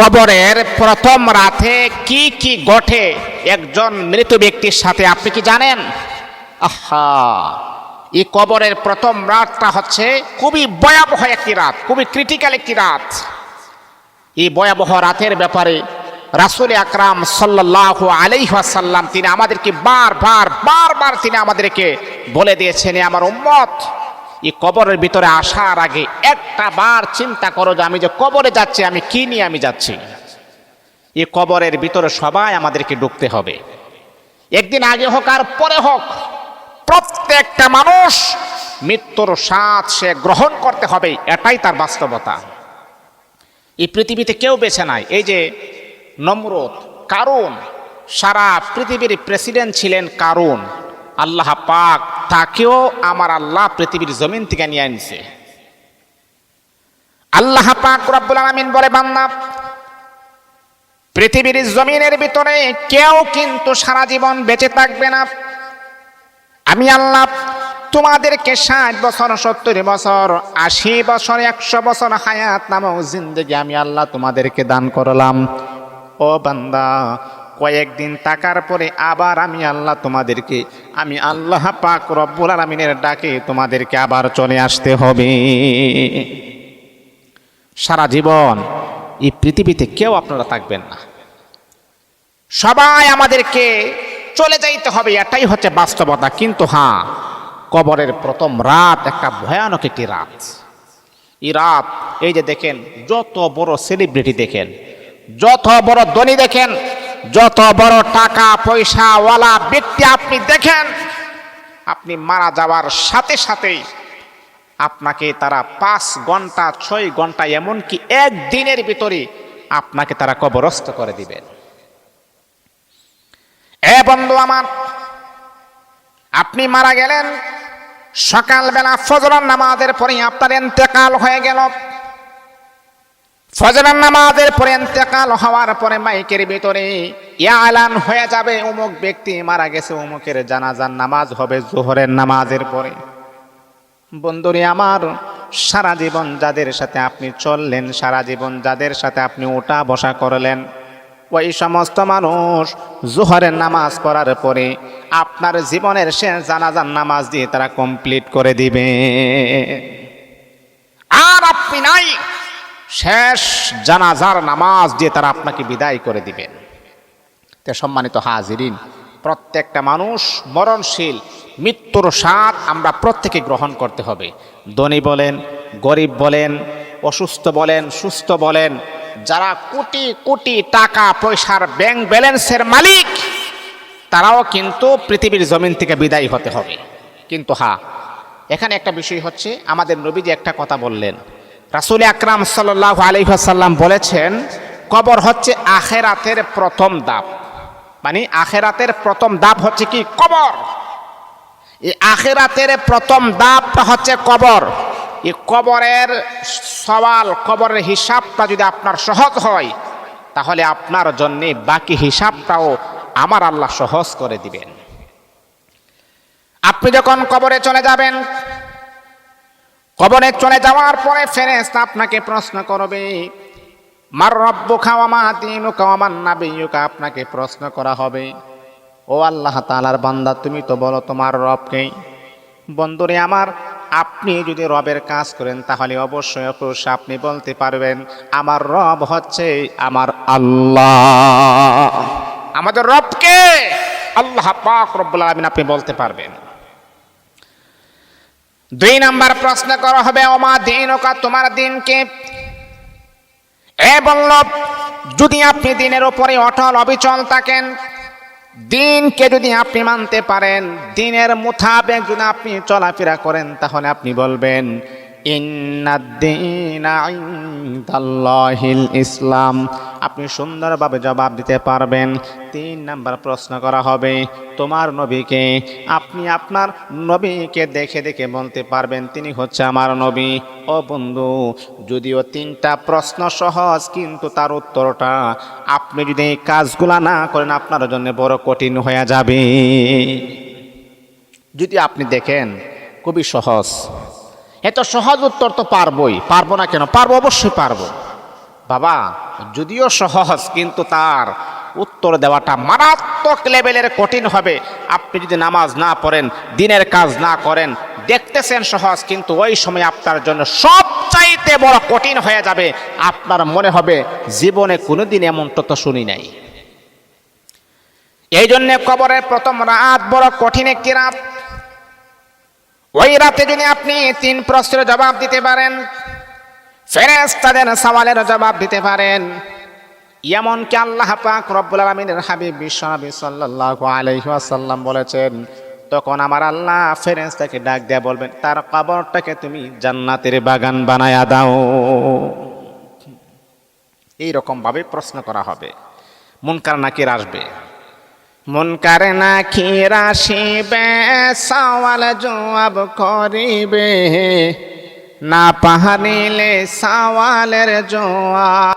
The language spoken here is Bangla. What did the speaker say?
কবরের প্রথম রাতে কি কি ঘটে? একজন মৃত ব্যক্তির সাথে আপনি কি জানেন? আহা! এই কবরের প্রথম রাতটা হচ্ছে খুবই ভয়াবহ একটি রাত, খুবই ক্রিটিক্যাল একটি রাত। এই ভয়াবহ রাতের ব্যাপারে রাসুল আকরাম সাল্লাহ আলাইহাসাল্লাম তিনি আমাদেরকে বারবার বারবার তিনি আমাদেরকে বলে দিয়েছেন আমার উম্মত এই কবরের ভিতরে আসার আগে একটা বার চিন্তা করো যে আমি যে কবরে যাচ্ছি, আমি কি নিয়ে আমি যাচ্ছি? এই কবরের ভিতরে সবাই আমাদেরকে ঢুকতে হবে। একদিন আগে হোক আর পরে হোক, প্রত্যেকটা মানুষ মৃত্যুর স্বাদ সে গ্রহণ করতে হবে, এটাই তার বাস্তবতা। এই পৃথিবীতে কেউ বেছে নাই। এই যে নম্রত কারুন, সারা পৃথিবীর প্রেসিডেন্ট ছিলেন কারুন। আল্লাহ পাক তাকেও আমার আল্লাহ পৃথিবীর জমিন থেকে নিয়ে আনছে। আল্লাহ পাক রব্বুল আলামিন বলে, বান্দা, পৃথিবীর জমিনের ভিতরে কেউ কিন্তু সারা জীবন বেঁচে থাকবে না। আমি আল্লাহ তোমাদেরকে ষাট বছর, সত্তর বছর, আশি বছর, একশো বছর হায়াত নামক জিন্দগি আমি আল্লাহ তোমাদেরকে দান করলাম। ও বান্দা কয়েকদিন তাকার পরে আবার আমি আল্লাহ তোমাদেরকে, আমি আল্লাহ পাক রব্বুল আলমিনের ডাকে তোমাদেরকে আবার চলে আসতে হবে। সারা জীবন এই পৃথিবীতে কেউ আপনারা থাকবেন না। সবাই আমাদেরকে চলে যাইতে হবে, এটাই হচ্ছে বাস্তবতা। কিন্তু হ্যাঁ কবরের প্রথম রাত একটা ভয়ানক একটি রাত। এই রাত, এই যে দেখেন, যত বড় সেলিব্রিটি দেখেন, যত বড় ধনী দেখেন যত বড় টাকা পয়সাওয়ালা ব্যক্তি আপনি দেখেন, আপনি মারা যাওয়ার সাথে সাথেই আপনাকে তারা পাঁচ ঘণ্টা, ছয় ঘণ্টা, এমনকি একদিনের ভিতরে আপনাকে তারা কবরস্থ করে দিবেন। এ বন্ধু আমার, আপনি মারা গেলেন, সকালবেলা ফজরের নামাজের পরে আপনার এন্তেকাল হয়ে গেল। ফজরের নামাজের পরে এন্তেকাল হওয়ার পরে মাইকের ভিতরে ইয়া এলান হয়ে যাবে অমুক ব্যক্তি মারা গেছে অমুকের জানাজার নামাজ হবে জোহরের নামাজের পরে। বন্ধুরে আমার, সারা জীবন যাদের সাথে আপনি চললেন, সারা জীবন যাদের সাথে আপনি ওটা বসা করলেন, ওই সমস্ত মানুষ জোহরের নামাজ পড়ার পরে আপনার জীবনের শেষ জানাজার নামাজ দিয়ে তারা কমপ্লিট করে দিবে। আর আপনি নাই। শেষ জানাজার নামাজ দিয়ে তারা আপনাকে বিদায় করে দিবেন তে সম্মানিত হাজিরিন, প্রত্যেকটা মানুষ মরণশীল, মৃত্যুর স্বাদ আমরা প্রত্যেকে গ্রহণ করতে হবে। ধনী বলেন, গরিব বলেন, অসুস্থ বলেন, সুস্থ বলেন, যারা কোটি কোটি টাকা পয়সার ব্যাংক ব্যালেন্সের মালিক, তারাও কিন্তু পৃথিবীর জমিন থেকে বিদায়ী হতে হবে। কিন্তু হ্যাঁ এখানে একটা বিষয় হচ্ছে, আমাদের নবীজি একটা কথা বললেন রাসুল আকরাম সাল্লাহ আলহাসাল্লাম বলেছেন, কবর হচ্ছে আখেরাতের প্রথম দাপ। মানে আখেরাতের প্রথম দাপ হচ্ছে কি? কবর। এই আখেরাতের প্রথম দাপটা হচ্ছে কবর। এই কবরের সওয়াল, কবরের হিসাবটা যদি আপনার সহজ হয়, তাহলে আপনার জন্যে বাকি হিসাবটাও আমার আল্লাহ সহজ করে দিবেন। আপনি যখন কবরে চলে যাবেন কবরে চলে যাওয়ার পরে ফেরেস্তা আপনাকে প্রশ্ন করবে মার রব্বু খাওয়া মা তিনু খাওয়া নাবিয়ুকা? আপনাকে প্রশ্ন করা হবে ও আল্লাহ তালার বান্দা তুমি তো বলো তোমার রবকেই বন্ধুরে আমার আপনি যদি রবের কাজ করেন তাহলে অবশ্যই অবশ্য আপনি বলতে পারবেন আমার রব হচ্ছে আমার আল্লাহ। আমাদের রবকে আল্লাহ পাক রব্বুল আলামিন আপনি বলতে পারবেন। দুই নাম্বার প্রশ্ন করা হবে অমা দিন ওকা তোমার দিনকে এ বলল, যদি আপনি দিনের উপরে অটল অবিচল থাকেন, দিনকে যদি আপনি মানতে পারেন, দিনের মোতাবেক যদি আপনি চলাফেরা করেন, তাহলে আপনি বলবেন ইসলাম। আপনি সুন্দরভাবে জবাব দিতে পারবেন। তিন নাম্বার প্রশ্ন করা হবে, তোমার নবীকে আপনি আপনার নবীকে দেখে দেখে বলতে পারবেন, তিনি হচ্ছে আমার নবী। ও বন্ধু, যদিও তিনটা প্রশ্ন সহজ, কিন্তু তার উত্তরটা আপনি যদি এই কাজগুলা না করেন, আপনার জন্য বড় কঠিন হয়ে যাবে। যদি আপনি দেখেন, খুবই সহজ। এত সহজ উত্তর তো পারবই। পারব না কেন? পারব অবশ্যই পারব। বাবা, যদিও সহজ, কিন্তু তার উত্তর দেওয়াটা মারাত্মক লেভেলের কঠিন হবে। আপনি যদি নামাজ না পড়েন, দিনের কাজ না করেন, দেখতেছেন সহজ, কিন্তু ওই সময় আপনার জন্য সবচাইতে বড় কঠিন হয়ে যাবে। আপনার মনে হবে, জীবনে কোনোদিন এমনটা তো শুনি নাই। এই জন্যে কবরের প্রথম রাত বড় কঠিন একটি রাত। ওই রাতে যদি আপনি তিন প্রশ্নের জবাব দিতে পারেন ফেরেস তাদের সওয়ালের জবাব দিতে পারেন। এমনকি আল্লাহ পাক রব্বুল আলমিনের হাবিব বিশ্বনবী সাল্লাল্লাহু আলাইহি ওয়াসাল্লাম বলেছেন, তখন আমার আল্লাহ ফেরেশতাকে ডাক দেয়া বলবেন, তার কবরটাকে তুমি জান্নাতের বাগান বানায়া দাও। এই রকম ভাবে প্রশ্ন করা হবে। মুনকার নাকির আসবে। মুনকার নাকির আসিবে সওয়াল জবাব করিবে। না পাহাড়িলে সওয়ালের জবাব